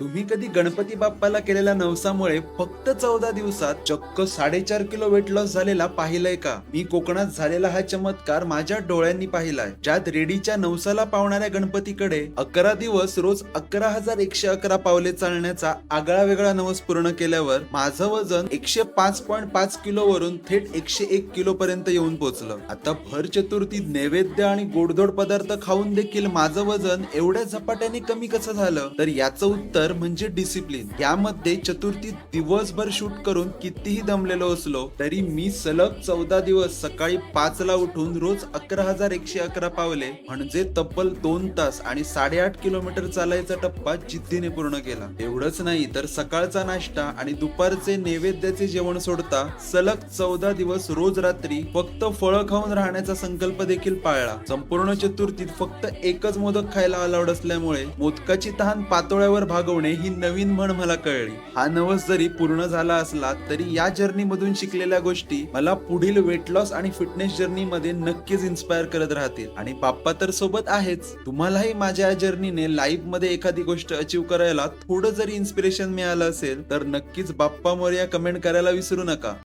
तुम्ही कधी गणपती बाप्पाला केलेल्या नवसामुळे फक्त चौदा दिवसात चक्क साडेचार किलो वेट लॉस झालेला पाहिलंय का? मी कोकणात झालेला हा चमत्कार माझ्या डोळ्यांनी पाहिलाय. ज्यात रेडीच्या नवसाला पावणाऱ्या गणपतीकडे अकरा दिवस रोज अकरा हजार एकशे अकरा पावले चालण्याचा आगळा वेगळा नवस पूर्ण केल्यावर माझं वजन एकशे पाच पॉईंट पाच किलो वरून थेट एकशे एक किलो पर्यंत येऊन पोहोचलं आता भर चतुर्थी नैवेद्य आणि गोडधोड पदार्थ खाऊन देखील माझं वजन एवढ्या झपाट्याने कमी कसं झालं? तर याचं उत्तर तर म्हणजे डिसिप्लिन यामध्ये चतुर्थीत दिवसभर शूट करून कितीही दमलेलो असलो तरी मी सलग चौदा दिवस सकाळी पाच ला उठून रोज अकरा हजार एकशे अकरा पावले म्हणजे तब्बल दोन तास आणि साडेआठ किलोमीटर चालायचा टप्पा जिद्दीने पूर्ण केला. एवढंच नाही तर सकाळचा नाश्ता आणि दुपारचे नैवेद्याचे जेवण सोडता सलग चौदा दिवस रोज रात्री फक्त फळं खाऊन राहण्याचा संकल्प देखील पाळला. संपूर्ण चतुर्थीत फक्त एकच मोदक खायला अलाउड असल्यामुळे मोदकाची तहान पातोळ्यावर भागवणे ही नवीन म्हण मला कळली. हा नवस जरी पूर्ण झाला असला तरी या जर्नी मधून शिकलेल्या गोष्टी मला पुढील वेट लॉस आणि फिटनेस जर्नी मध्ये नक्कीच इन्स्पायर करत राहतील. आणि बाप्पा तर सोबत आहेच. तुम्हालाही माझ्या या जर्नीने लाईफमध्ये एखादी गोष्ट अचीव करायला थोडं जरी इन्स्पिरेशन मिळालं असेल तर नक्कीच बाप्पा मोर्या कमेंट करायला विसरू नका.